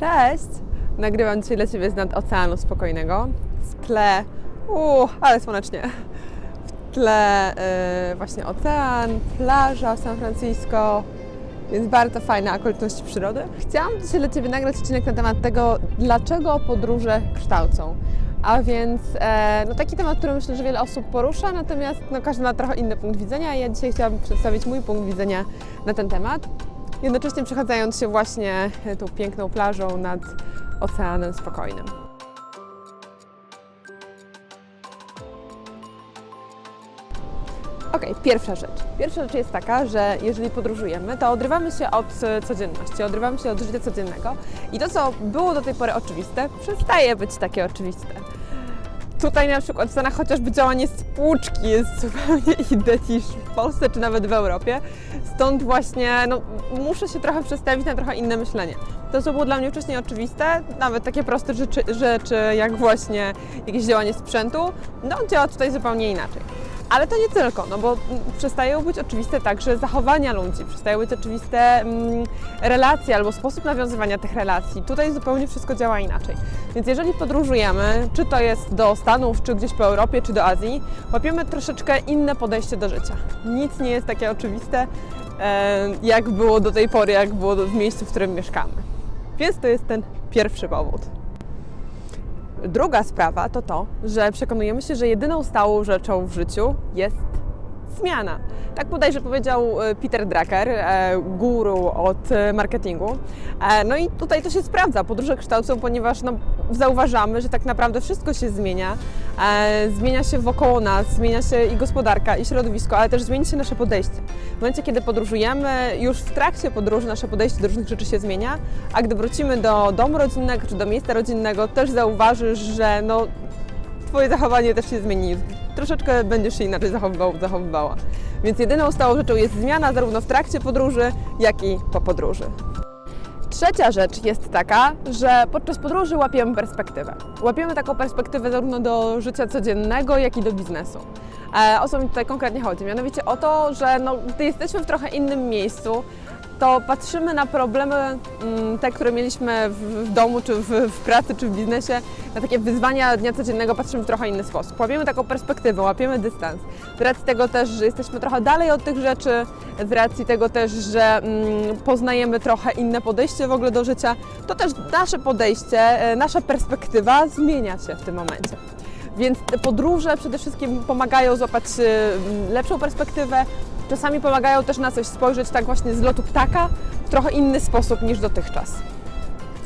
Cześć! Nagrywam dzisiaj dla Ciebie z nad Oceanu Spokojnego. W tle, uuu, ale słonecznie. W tle yy, właśnie ocean, plaża San Francisco, więc bardzo fajne okoliczności przyrody. Chciałam dzisiaj dla Ciebie nagrać odcinek na temat tego, dlaczego podróże kształcą. A więc e, no taki temat, który myślę, że wiele osób porusza, natomiast no, każdy ma trochę inny punkt widzenia. Ja dzisiaj chciałam przedstawić mój punkt widzenia na ten temat. Jednocześnie przechadzając się właśnie tą piękną plażą nad Oceanem Spokojnym. Okej, pierwsza rzecz. Pierwsza rzecz jest taka, że jeżeli podróżujemy, to odrywamy się od e, codzienności, odrywamy się od życia codziennego i to, co było do tej pory oczywiste, przestaje być takie oczywiste. Tutaj na przykład Stanach chociażby działanie spłuczki jest zupełnie inne niż w Polsce czy nawet w Europie. Stąd właśnie no, muszę się trochę przestawić na trochę inne myślenie. To, co było dla mnie wcześniej oczywiste, nawet takie proste rzeczy, rzeczy jak właśnie jakieś działanie sprzętu, no działa tutaj zupełnie inaczej. Ale to nie tylko, no bo mm, przestają być oczywiste także zachowania ludzi, przestają być oczywiste mm, relacje albo sposób nawiązywania tych relacji. Tutaj zupełnie wszystko działa inaczej. Więc jeżeli podróżujemy, czy to jest do Stanów, czy gdzieś po Europie, czy do Azji, łapiemy troszeczkę inne podejście do życia. Nic nie jest takie oczywiste, e, jak było do tej pory, jak było w miejscu, w którym mieszkamy. Więc to jest ten pierwszy powód. Druga sprawa to to, że przekonujemy się, że jedyną stałą rzeczą w życiu jest zmiana. Tak bodajże powiedział e, Peter Drucker, e, guru od e, marketingu. No i tutaj to się sprawdza. Podróże kształcą, ponieważ no, zauważamy, że tak naprawdę wszystko się zmienia. E, Zmienia się wokoło nas, zmienia się i gospodarka, i środowisko, ale też zmieni się nasze podejście. W momencie, kiedy podróżujemy, już w trakcie podróży nasze podejście do różnych rzeczy się zmienia, a gdy wrócimy do domu rodzinnego czy do miejsca rodzinnego, też zauważysz, że no, Twoje zachowanie też się zmieni. Troszeczkę będziesz się inaczej zachowywał, zachowywała. Więc jedyną stałą rzeczą jest zmiana zarówno w trakcie podróży, jak i po podróży. Trzecia rzecz jest taka, że podczas podróży łapiemy perspektywę. Łapiemy taką perspektywę zarówno do życia codziennego, jak i do biznesu. E, o co mi tutaj konkretnie chodzi? Mianowicie o to, że no, gdy jesteśmy w trochę innym miejscu, to patrzymy na problemy, mm, te, które mieliśmy w, domu, czy w, w pracy, czy w biznesie, na takie wyzwania dnia codziennego patrzymy w trochę inny sposób. Łapiemy taką perspektywę, łapiemy dystans. Z racji tego też, że jesteśmy trochę dalej od tych rzeczy, z racji tego też, że mm, poznajemy trochę inne podejście w ogóle do życia, to też nasze podejście, e, nasza perspektywa zmienia się w tym momencie. Więc te podróże przede wszystkim pomagają złapać e, lepszą perspektywę, czasami pomagają też na coś spojrzeć tak właśnie z lotu ptaka w trochę inny sposób niż dotychczas.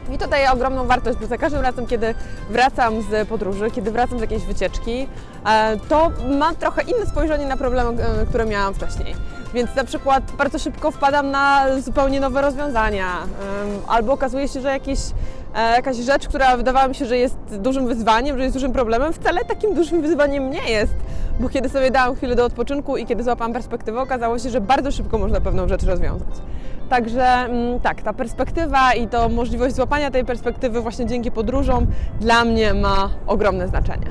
Mi to daje ogromną wartość, bo za każdym razem, kiedy wracam z podróży, kiedy wracam z jakiejś wycieczki, e, to mam trochę inne spojrzenie na problemy, e, które miałam wcześniej. Więc na przykład bardzo szybko wpadam na zupełnie nowe rozwiązania, albo okazuje się, że jakieś, e, jakaś rzecz, która wydawała mi się, że jest dużym wyzwaniem, że jest dużym problemem, wcale takim dużym wyzwaniem nie jest. Bo kiedy sobie dałam chwilę do odpoczynku i kiedy złapałam perspektywę, okazało się, że bardzo szybko można pewną rzecz rozwiązać. Także mm, tak, ta perspektywa i to możliwość złapania tej perspektywy właśnie dzięki podróżom dla mnie ma ogromne znaczenie.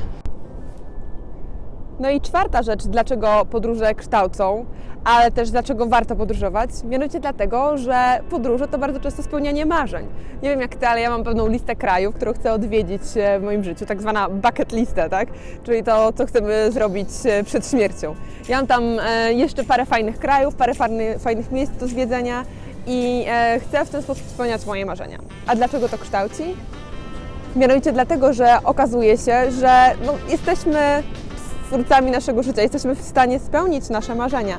No i czwarta rzecz, dlaczego podróże kształcą, ale też dlaczego warto podróżować, mianowicie dlatego, że podróże to bardzo często spełnianie marzeń. Nie wiem jak ty, ale ja mam pewną listę krajów, którą chcę odwiedzić e, w moim życiu, tak zwana bucket lista, tak? Czyli to, co chcemy zrobić e, przed śmiercią. Ja mam tam e, jeszcze parę fajnych krajów, parę fajny- fajnych miejsc do zwiedzenia i e, chcę w ten sposób spełniać moje marzenia. A dlaczego to kształci? Mianowicie dlatego, że okazuje się, że no, jesteśmy twórcami naszego życia, jesteśmy w stanie spełnić nasze marzenia.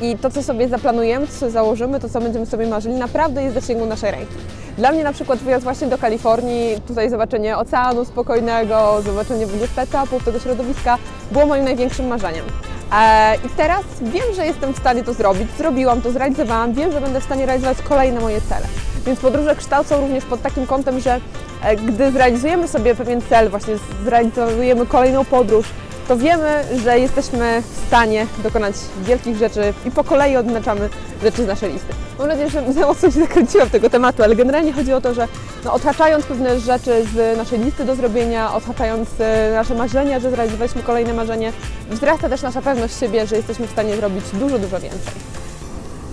I to, co sobie zaplanujemy, co założymy, to, co będziemy sobie marzyli, naprawdę jest w zasięgu naszej ręki. Dla mnie na przykład wyjazd właśnie do Kalifornii, tutaj zobaczenie oceanu spokojnego, zobaczenie w ogóle etapów tego środowiska było moim największym marzeniem. E, I teraz wiem, że jestem w stanie to zrobić, zrobiłam to, zrealizowałam, wiem, że będę w stanie realizować kolejne moje cele. Więc podróże kształcą również pod takim kątem, że e, gdy zrealizujemy sobie pewien cel, właśnie zrealizujemy kolejną podróż, to wiemy, że jesteśmy w stanie dokonać wielkich rzeczy i po kolei odznaczamy rzeczy z naszej listy. Mam nadzieję, że za mocno się zakręciłam tego tematu, ale generalnie chodzi o to, że no, odhaczając pewne rzeczy z naszej listy do zrobienia, odhaczając e, nasze marzenia, że zrealizowaliśmy kolejne marzenie, wzrasta też nasza pewność siebie, że jesteśmy w stanie zrobić dużo, dużo więcej.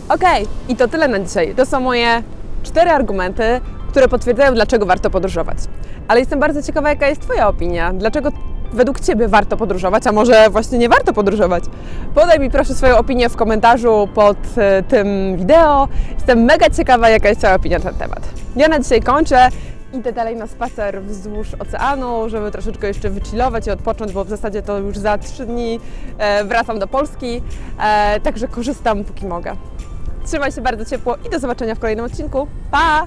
Okej, i to tyle na dzisiaj. To są moje cztery argumenty, które potwierdzają, dlaczego warto podróżować. Ale jestem bardzo ciekawa, jaka jest Twoja opinia. Dlaczego według Ciebie warto podróżować, a może właśnie nie warto podróżować? Podaj mi proszę swoją opinię w komentarzu pod e, tym wideo. Jestem mega ciekawa, jaka jest Twoja opinia na ten temat. Ja na dzisiaj kończę. Idę dalej na spacer wzdłuż oceanu, żeby troszeczkę jeszcze wychillować i odpocząć, bo w zasadzie to już za trzy dni e, wracam do Polski, e, także korzystam póki mogę. Trzymaj się bardzo ciepło i do zobaczenia w kolejnym odcinku. Pa!